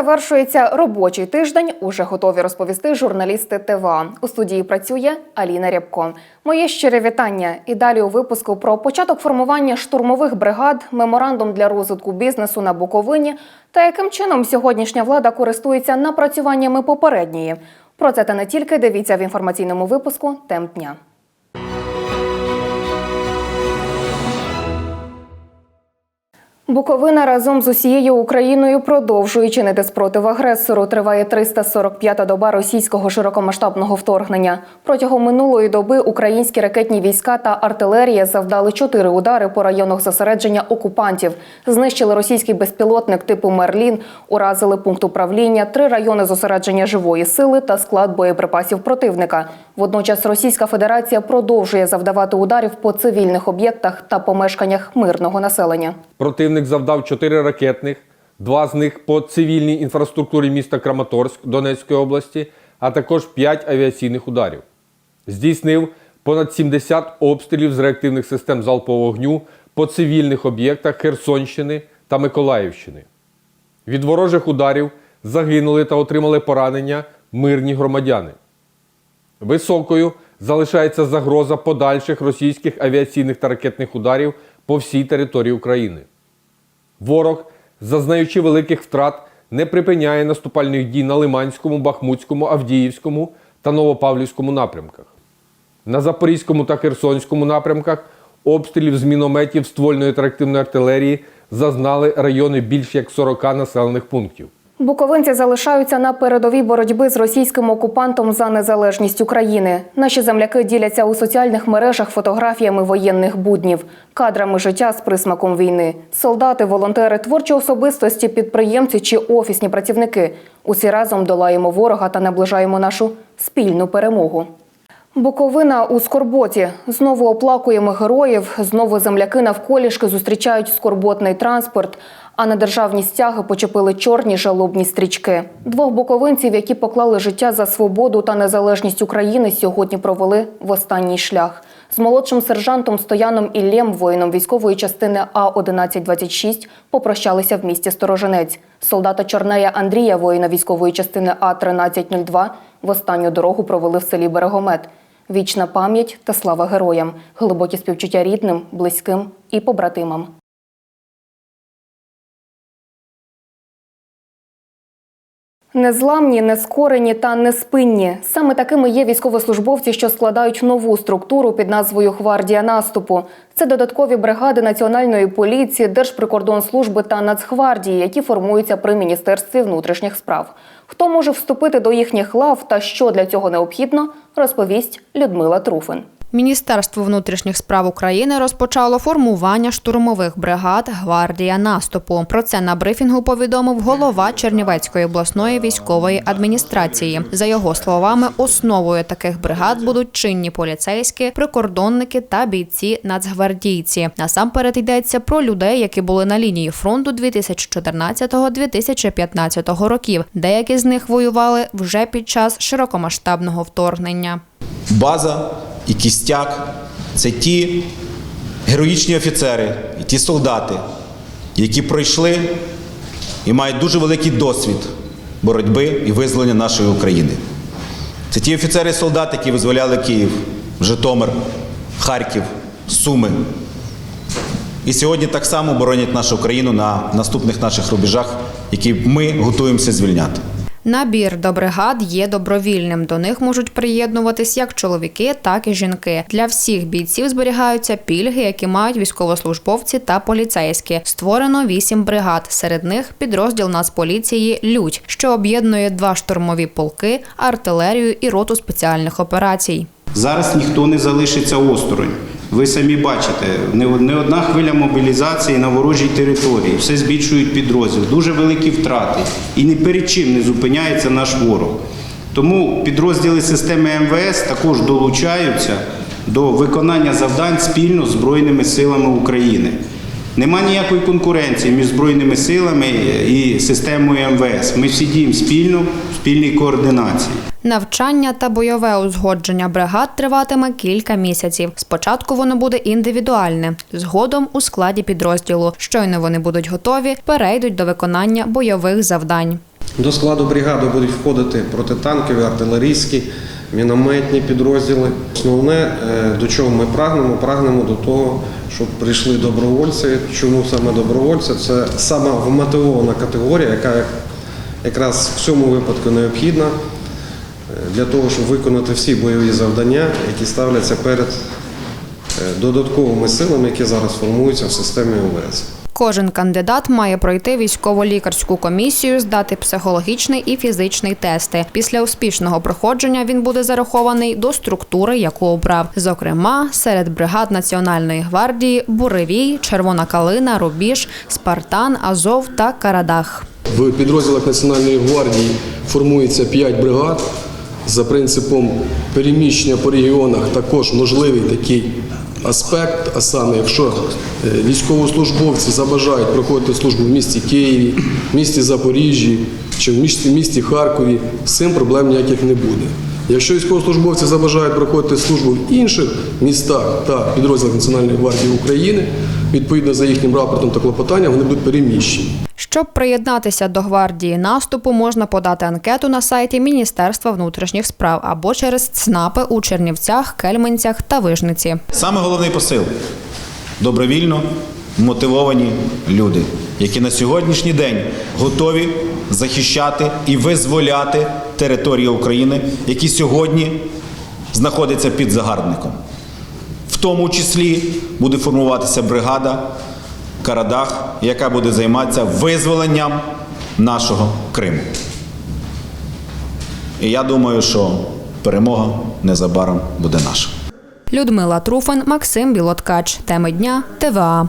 Завершується робочий тиждень, уже готові розповісти журналісти ТВА. У студії працює Аліна Рябко. Моє щире вітання. І далі у випуску про початок формування штурмових бригад, меморандум для розвитку бізнесу на Буковині та яким чином сьогоднішня влада користується напрацюваннями попередньої. Про це та не тільки дивіться в інформаційному випуску Тем дня. Буковина разом з усією Україною продовжує чинити спротив агресору. Триває 345-та доба російського широкомасштабного вторгнення. Протягом минулої доби українські ракетні війська та артилерія завдали чотири удари по районах зосередження окупантів. Знищили російський безпілотник типу Мерлін, уразили пункт управління, три райони зосередження живої сили та склад боєприпасів противника. Водночас Російська Федерація продовжує завдавати ударів по цивільних об'єктах та помешканнях мирного населення. Противник завдав 4 ракетних, два з них по цивільній інфраструктурі міста Краматорськ Донецької області, а також 5 авіаційних ударів. Здійснив понад 70 обстрілів з реактивних систем залпового вогню по цивільних об'єктах Херсонщини та Миколаївщини. Від ворожих ударів загинули та отримали поранення мирні громадяни. Високою залишається загроза подальших російських авіаційних та ракетних ударів по всій території України. Ворог, зазнаючи великих втрат, не припиняє наступальних дій на Лиманському, Бахмутському, Авдіївському та Новопавлівському напрямках. На Запорізькому та Херсонському напрямках обстрілів з мінометів ствольної та реактивної артилерії зазнали райони більш як 40 населених пунктів. Буковинці залишаються на передовій боротьби з російським окупантом за незалежність України. Наші земляки діляться у соціальних мережах фотографіями воєнних буднів, кадрами життя з присмаком війни. Солдати, волонтери, творчі особистості, підприємці чи офісні працівники. Усі разом долаємо ворога та наближаємо нашу спільну перемогу. Буковина у скорботі. Знову оплакуємо героїв. Знову земляки навколішки зустрічають скорботний транспорт. А на державні стяги почепили чорні жалобні стрічки. Двох буковинців, які поклали життя за свободу та незалежність України, сьогодні провели в останній шлях. З молодшим сержантом Стояном Іллєм, воїном військової частини А 1126 попрощалися в місті Сторожинець. Солдата Чорнея Андрія, воїна військової частини А 1302 в останню дорогу провели в селі Берегомет. Вічна пам'ять та слава героям, глибокі співчуття рідним, близьким і побратимам. Незламні, нескорені та неспинні. Саме такими є військовослужбовці, що складають нову структуру під назвою Гвардія наступу. Це додаткові бригади Національної поліції, Держприкордонслужби та Нацгвардії, які формуються при Міністерстві внутрішніх справ. Хто може вступити до їхніх лав та що для цього необхідно, розповість Людмила Труфин. Міністерство внутрішніх справ України розпочало формування штурмових бригад Гвардія наступу. Про це на брифінгу повідомив голова Чернівецької обласної військової адміністрації. За його словами, основою таких бригад будуть чинні поліцейські, прикордонники та бійці нацгвардійці. Насамперед йдеться про людей, які були на лінії фронту 2014-2015 років. Деякі з них воювали вже під час широкомасштабного вторгнення. База і кістяк це ті героїчні офіцери і ті солдати, які пройшли і мають дуже великий досвід боротьби і визволення нашої України. Це ті офіцери і солдати, які визволяли Київ, Житомир, Харків, Суми. І сьогодні так само боронять нашу країну на наступних наших рубежах, які ми готуємося звільняти. Набір до бригад є добровільним. До них можуть приєднуватись як чоловіки, так і жінки. Для всіх бійців зберігаються пільги, які мають військовослужбовці та поліцейські. Створено вісім бригад. Серед них підрозділ Нацполіції Людь, що об'єднує два штурмові полки, артилерію і роту спеціальних операцій. Зараз ніхто не залишиться осторонь. Ви самі бачите, не одна хвиля мобілізації на ворожій території, все збільшують підрозділ, дуже великі втрати. І ні перед чим не зупиняється наш ворог. Тому підрозділи системи МВС також долучаються до виконання завдань спільно з Збройними силами України. Нема ніякої конкуренції між Збройними силами і системою МВС. Ми всі діємо спільно, в спільній координації. Навчання та бойове узгодження бригад триватиме кілька місяців. Спочатку воно буде індивідуальне, згодом у складі підрозділу. Щойно вони будуть готові, перейдуть до виконання бойових завдань. До складу бригади будуть входити протитанкові, артилерійські, мінометні підрозділи. Основне, е, до чого ми прагнемо, прагнемо до того, щоб прийшли добровольці. Чому саме добровольці? Це сама вмотивована категорія, яка якраз в цьому випадку необхідна е, для того, щоб виконати всі бойові завдання, які ставляться перед е, додатковими силами, які зараз формуються в системі ОВС. Кожен кандидат має пройти військово-лікарську комісію, здати психологічний і фізичний тести. Після успішного проходження він буде зарахований до структури, яку обрав. Зокрема, серед бригад Національної гвардії Буревій, Червона Калина, Рубіж, Спартан, Азов та Карадах. В підрозділах Національної гвардії формується 5 бригад. За принципом переміщення по регіонах також можливий такий аспект, а саме, якщо е, військовослужбовці забажають проходити службу в місті Києві, в місті Запоріжжі чи в місті, місті Харкові, з цим проблем ніяких не буде. Якщо військовослужбовці забажають проходити службу в інших містах та підрозділах Національної гвардії України, відповідно за їхнім рапортом та клопотанням, вони будуть переміщені. Щоб приєднатися до гвардії наступу, можна подати анкету на сайті Міністерства внутрішніх справ або через ЦНАПи у Чернівцях, Кельменцях та Вижниці. Саме головний посил добровільно мотивовані люди, які на сьогоднішній день готові захищати і визволяти територію України, які сьогодні знаходяться під загарбником. В тому числі буде формуватися бригада Карадах, яка буде займатися визволенням нашого Криму. І я думаю, що перемога незабаром буде наша. Людмила Труфан, Максим Білоткач. Теми дня ТВА.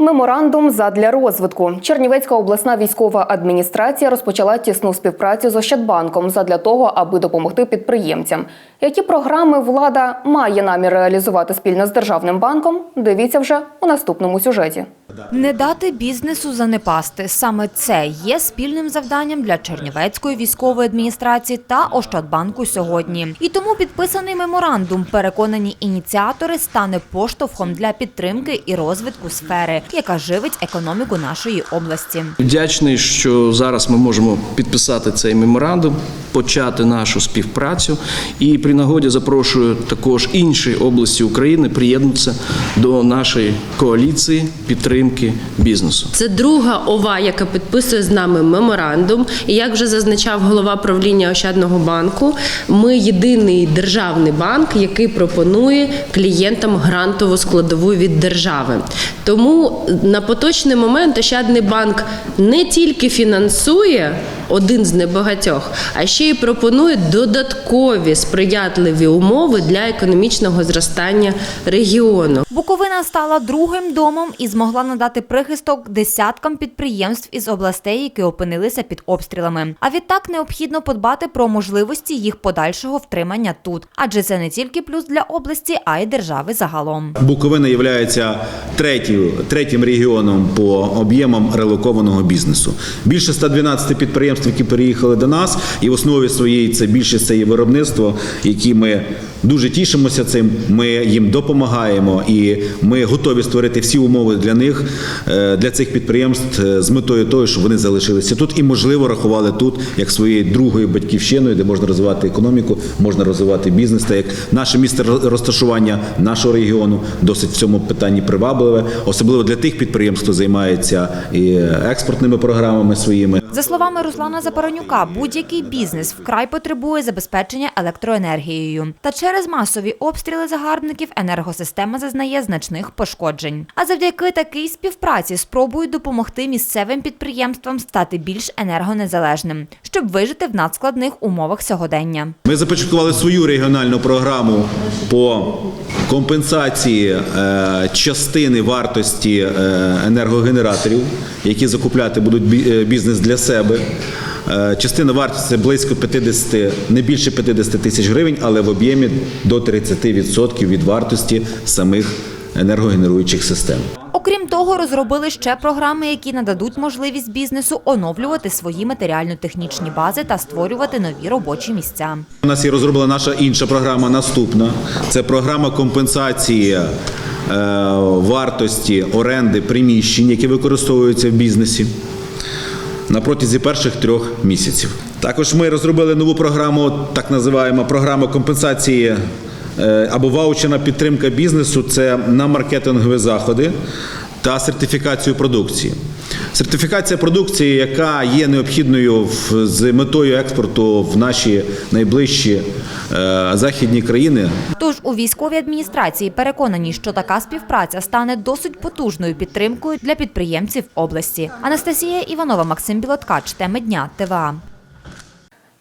Меморандум задля розвитку. Чернівецька обласна військова адміністрація розпочала тісну співпрацю з Ощадбанком задля того, аби допомогти підприємцям. Які програми влада має намір реалізувати спільно з державним банком? Дивіться вже у наступному сюжеті. Не дати бізнесу занепасти. Саме це є спільним завданням для Чернівецької військової адміністрації та Ощадбанку сьогодні. І тому підписаний меморандум, переконані ініціатори, стане поштовхом для підтримки і розвитку сфери, яка живить економіку нашої області. Вдячний, що зараз ми можемо підписати цей меморандум, почати нашу співпрацю. І при нагоді запрошую також інші області України приєднатися до нашої коаліції підтримки бізнесу. Це друга ова, яка підписує з нами меморандум. І як вже зазначав голова правління Ощадного банку, ми єдиний державний банк, який пропонує клієнтам грантову складову від держави. Тому на поточний момент Ощадний банк не тільки фінансує один з небагатьох, а ще й пропонує додаткові сприятливі умови для економічного зростання регіону. Буковина стала другим домом і змогла надати прихисток десяткам підприємств із областей, які опинилися під обстрілами. А відтак необхідно подбати про можливості їх подальшого втримання тут, адже це не тільки плюс для області, а й держави загалом. Буковина є третім, третім регіоном по об'ємам релокованого бізнесу. Більше 112 підприємств, які переїхали до нас, і в основі своєї це більше це є виробництво, які ми дуже тішимося цим. Ми їм допомагаємо, і ми готові створити всі умови для них, е, для цих підприємств е, з метою того, щоб вони залишилися тут і можливо рахували тут як своєю другою батьківщиною, де можна розвивати економіку, можна розвивати бізнес. Та як наше місце розташування нашого регіону досить в цьому питанні привабливе, особливо для тих підприємств, хто займається і експортними програмами своїми. За словами Руслана Запоронюка, будь-який бізнес вкрай потребує забезпечення електроенергією. Та через масові обстріли загарбників енергосистема зазнає значних пошкоджень. А завдяки такій співпраці спробують допомогти місцевим підприємствам стати більш енергонезалежним, щоб вижити в надскладних умовах сьогодення. Ми започаткували свою регіональну програму по компенсації е, частини вартості е, енергогенераторів, які закупляти будуть е, бізнес для себе. Е, Частина вартості це близько 50, не більше 50 тисяч гривень, але в об'ємі до 30% від вартості самих енергогенеруючих систем. Окрім того, розробили ще програми, які нададуть можливість бізнесу оновлювати свої матеріально-технічні бази та створювати нові робочі місця. У нас є розроблена наша інша програма наступна. Це програма компенсації е, вартості оренди приміщень, які використовуються в бізнесі на протязі перших трьох місяців. Також ми розробили нову програму, так називаємо програма компенсації або ваучерна підтримка бізнесу. Це на маркетингові заходи та сертифікацію продукції. Сертифікація продукції, яка є необхідною в- з метою експорту в наші найближчі е, західні країни, Тож у військовій адміністрації переконані, що така співпраця стане досить потужною підтримкою для підприємців області. Анастасія Іванова, Максим Білоткач, теми дня ТВА.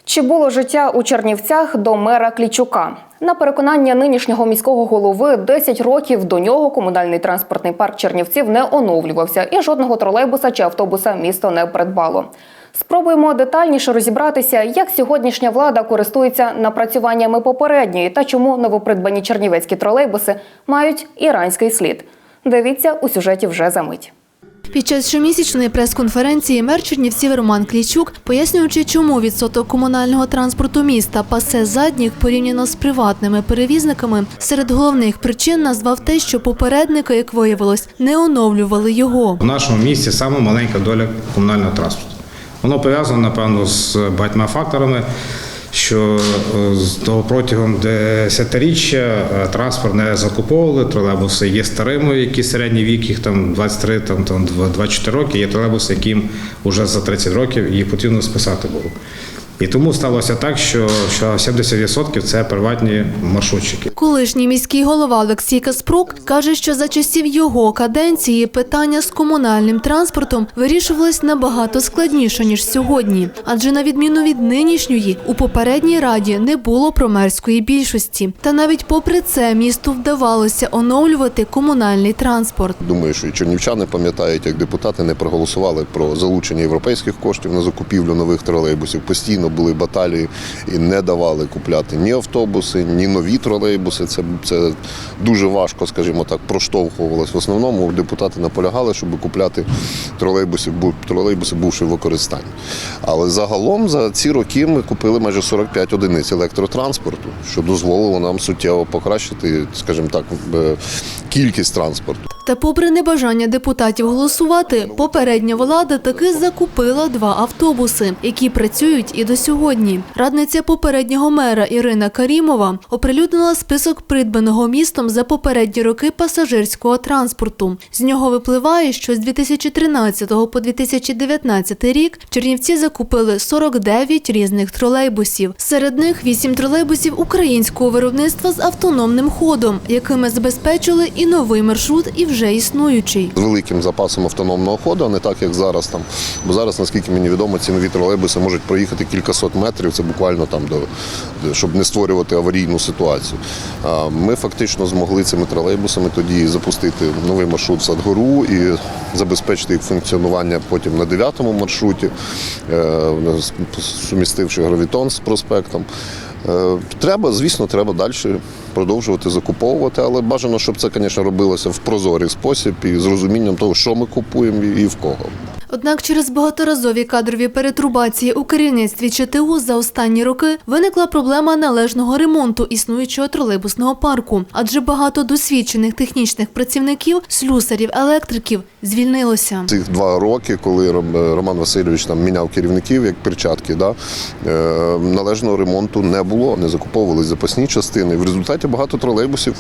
Чи було життя у Чернівцях до мера Клічука? На переконання нинішнього міського голови 10 років до нього комунальний транспортний парк Чернівців не оновлювався і жодного тролейбуса чи автобуса місто не придбало. Спробуємо детальніше розібратися, як сьогоднішня влада користується напрацюваннями попередньої та чому новопридбані чернівецькі тролейбуси мають іранський слід. Дивіться у сюжеті вже за мить. Під час щомісячної прес-конференції мер Чернівців Роман Клічук, пояснюючи, чому відсоток комунального транспорту міста пасе задніх порівняно з приватними перевізниками, серед головних причин назвав те, що попередники, як виявилось, не оновлювали його. В нашому місті саме маленька доля комунального транспорту. Воно пов'язано, напевно, з багатьма факторами, що е, з того протягом десятиріччя е, транспорт не закуповували, тролейбуси є старими, які середній вік, їх там 23, там, там 24 роки, є тролейбуси, яким вже за 30 років їх потрібно списати було. І тому сталося так, що, що 70% це приватні маршрутчики. Колишній міський голова Олексій Каспрук каже, що за часів його каденції питання з комунальним транспортом вирішувалось набагато складніше ніж сьогодні, адже на відміну від нинішньої у попередній раді не було промерської більшості. Та навіть попри це місту вдавалося оновлювати комунальний транспорт. Думаю, що і чернівчани пам'ятають, як депутати не проголосували про залучення європейських коштів на закупівлю нових тролейбусів. Постійно були баталії і не давали купляти ні автобуси, ні нові тролейбуси. Це, це дуже важко, скажімо так, проштовхувалось. В основному депутати наполягали, щоб купляти тролейбуси, бу- тролейбуси бувши в використанні. Але загалом за ці роки ми купили майже 45 одиниць електротранспорту, що дозволило нам суттєво покращити, скажімо так, е, кількість транспорту. Та, попри небажання депутатів голосувати, попередня влада таки закупила два автобуси, які працюють і до сьогодні. Радниця попереднього мера Ірина Карімова оприлюднила список придбаного містом за попередні роки пасажирського транспорту. З нього випливає, що з 2013 по 2019 рік Чернівці закупили 49 різних тролейбусів. Серед них 8 тролейбусів українського виробництва з автономним ходом, якими забезпечили і новий маршрут, і вже існуючий. З великим запасом автономного ходу, а не так, як зараз там. Бо зараз, наскільки мені відомо, ці нові тролейбуси можуть проїхати кількасот метрів, це буквально там до- щоб не створювати аварійну ситуацію. Ми фактично змогли цими тролейбусами тоді запустити новий маршрут в Садгору і забезпечити їх функціонування потім на дев'ятому маршруті, е, сумістивши гравітон з проспектом. Е, Треба, звісно, треба далі продовжувати закуповувати, але бажано, щоб це, звісно, робилося в прозорий спосіб і з розумінням того, що ми купуємо і в кого. Однак через багаторазові кадрові перетрубації у керівництві ЧТУ за останні роки виникла проблема належного ремонту існуючого тролейбусного парку, адже багато досвідчених технічних працівників, слюсарів, електриків звільнилося. Цих два роки, коли Ром- Роман Васильович там міняв керівників як перчатки, да, е, належного ремонту не було, не закуповувались запасні частини. В результаті багато тролейбусів,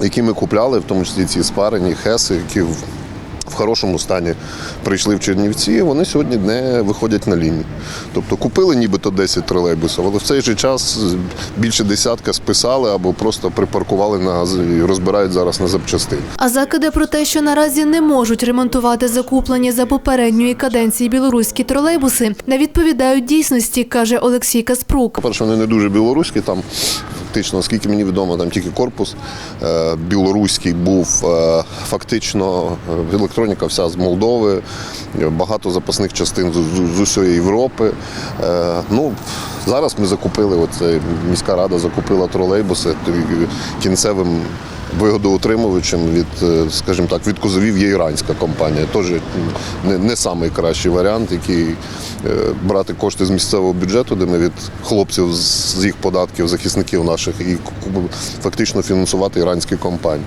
які ми купляли, в тому числі ці спарені, хеси, які в в хорошому стані прийшли в Чернівці, вони сьогодні не виходять на лінію. Тобто купили нібито 10 тролейбусів, але в цей же час більше десятка списали або просто припаркували на газ і розбирають зараз на запчастини. А закиди про те, що наразі не можуть ремонтувати закуплені за попередньої каденції білоруські тролейбуси, не відповідають дійсності, каже Олексій Каспрук. По-перше, вони не дуже білоруські. Там фактично, оскільки мені відомо, там тільки корпус е, білоруський був. Е, фактично, е, електроніка вся з Молдови, багато запасних частин з, з, усієї Європи. Е, ну, Зараз ми закупили, оце міська рада закупила тролейбуси кінцевим вигодоутримувачем від, е, скажімо так, від кузовів є іранська компанія. Теж не, не самий кращий варіант, який е, брати кошти з місцевого бюджету, де ми від хлопців з їх податків, захисників наших, і фактично фінансувати іранські компанії.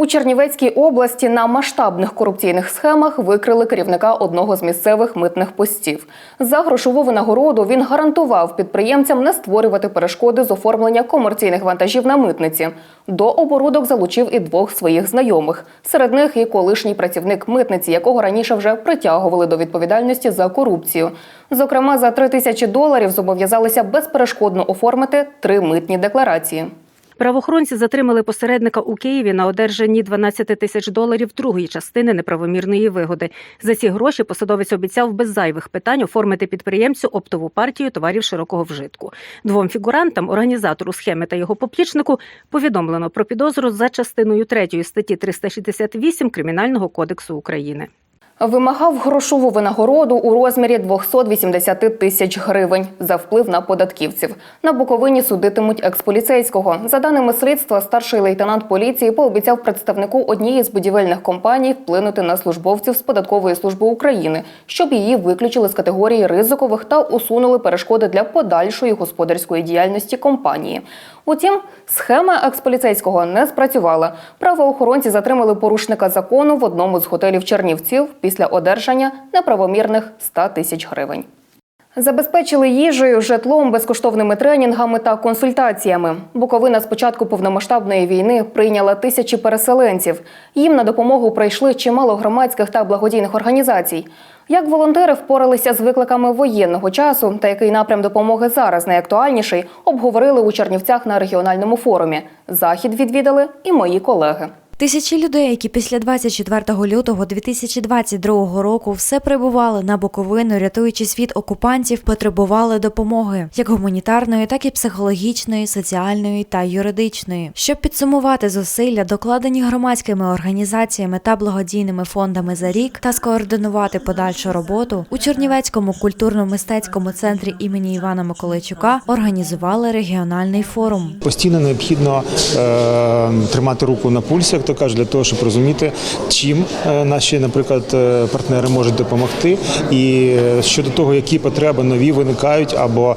У Чернівецькій області на масштабних корупційних схемах викрили керівника одного з місцевих митних постів. За грошову винагороду він гарантував підприємцям не створювати перешкоди з оформлення комерційних вантажів на митниці. До оборудок залучив і двох своїх знайомих. Серед них і колишній працівник митниці, якого раніше вже притягували до відповідальності за корупцію. Зокрема, за три тисячі доларів зобов'язалися безперешкодно оформити три митні декларації. Правоохоронці затримали посередника у Києві на одержанні 12 тисяч доларів другої частини неправомірної вигоди. За ці гроші посадовець обіцяв без зайвих питань оформити підприємцю оптову партію товарів широкого вжитку. Двом фігурантам, організатору схеми та його поплічнику, повідомлено про підозру за частиною 3 статті 368 Кримінального кодексу України. Вимагав грошову винагороду у розмірі 280 тисяч гривень за вплив на податківців. На Буковині судитимуть експоліцейського. За даними слідства, старший лейтенант поліції пообіцяв представнику однієї з будівельних компаній вплинути на службовців з податкової служби України, щоб її виключили з категорії ризикових та усунули перешкоди для подальшої господарської діяльності компанії. Утім, схема експоліцейського не спрацювала. Правоохоронці затримали порушника закону в одному з готелів Чернівців після одержання неправомірних 100 тисяч гривень. Забезпечили їжею, житлом, безкоштовними тренінгами та консультаціями. Буковина з початку повномасштабної війни прийняла тисячі переселенців. Їм на допомогу прийшли чимало громадських та благодійних організацій. Як волонтери впоралися з викликами воєнного часу та який напрям допомоги зараз найактуальніший, обговорили у Чернівцях на регіональному форумі. Захід відвідали і мої колеги. Тисячі людей, які після 24 лютого 2022 року все прибували на Буковину, рятуючись від окупантів, потребували допомоги як гуманітарної, так і психологічної, соціальної та юридичної. Щоб підсумувати зусилля, докладені громадськими організаціями та благодійними фондами за рік, та скоординувати подальшу роботу у Чернівецькому культурно-мистецькому центрі імені Івана Миколайчука організували регіональний форум. Постійно необхідно е, тримати руку на пульсі, як то кажуть, для того, щоб розуміти, чим е, наші, наприклад, е, партнери можуть допомогти, і е, щодо того, які потреби нові виникають, або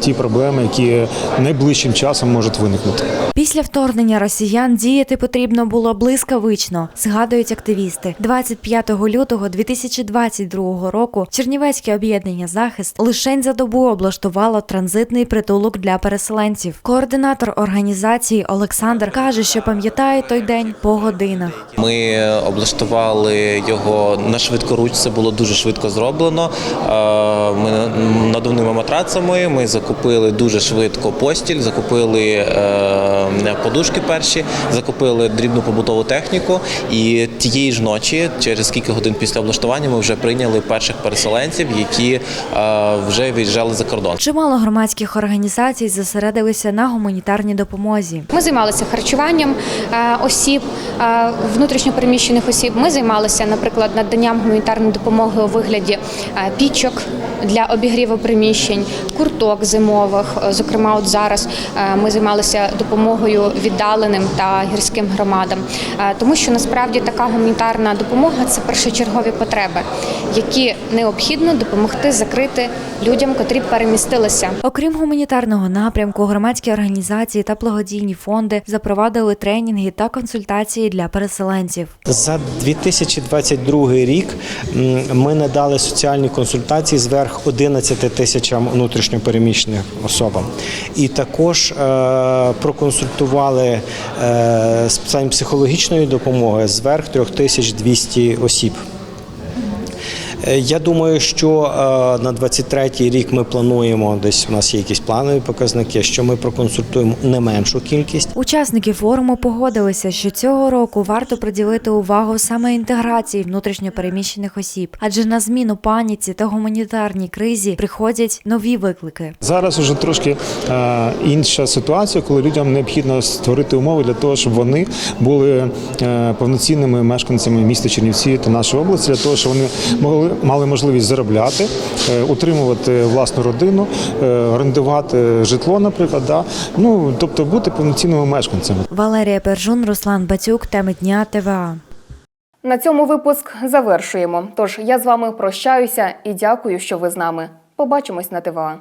ті проблеми, які найближчим часом можуть виникнути. Після вторгнення росіян діяти потрібно було блискавично, згадують активісти. 25 лютого 2022 року Чернівецьке об'єднання захист лишень за добу облаштувало транзитний притулок для переселенців. Координатор організації Олександр каже, що пам'ятає той день по годинах. Ми облаштували його на швидкоруч, це було дуже швидко зроблено. Е, Ми надувними матрацами ми закупили дуже швидко постіль, закупили е, подушки перші, закупили дрібну побутову техніку. І тієї ж ночі, через кілька годин після облаштування, ми вже прийняли перших переселенців, які е, вже виїжджали за кордон. Чимало громадських організацій зосередилися на гуманітарній допомозі. Ми займалися харчуванням осіб, внутрішньопереміщених осіб. Ми займалися, наприклад, наданням гуманітарної допомоги у вигляді пічок для обігріву приміщень, курток зимових. Зокрема, от зараз ми займалися допомогою віддаленим та гірським громадам, тому що насправді така гуманітарна допомога це першочергові потреби, які необхідно допомогти закрити людям, котрі перемістилися. Окрім гуманітарного напрямку, громадські організації та благодійні фонди запровадили тренінги та консультації для переселенців. За 2022 рік ми надали соціальні консультації зверх 11 тисячам внутрішньопереміщених особам. І також е, проконсультували е, з психологічної допомоги зверх 3200 осіб. Е, Я думаю, що е, на 23-й рік ми плануємо десь у нас є якісь планові показники, що ми проконсультуємо не меншу кількість. Учасники форуму погодилися, що цього року варто приділити увагу саме інтеграції внутрішньопереміщених осіб, адже на зміну паніці та гуманітарній кризі приходять нові виклики. Зараз вже трошки е, інша ситуація, коли людям необхідно створити умови для того, щоб вони були повноцінними мешканцями міста Чернівці та нашої області, для того, щоб вони могли мали можливість заробляти, е, утримувати власну родину, е, орендувати житло, наприклад, да? ну тобто бути повноцінними мешканцями. Валерія Пержун, Руслан Бацюк, теми дня ТВА. На цьому випуск завершуємо. Тож я з вами прощаюся і дякую, що ви з нами. Побачимось на ТВА.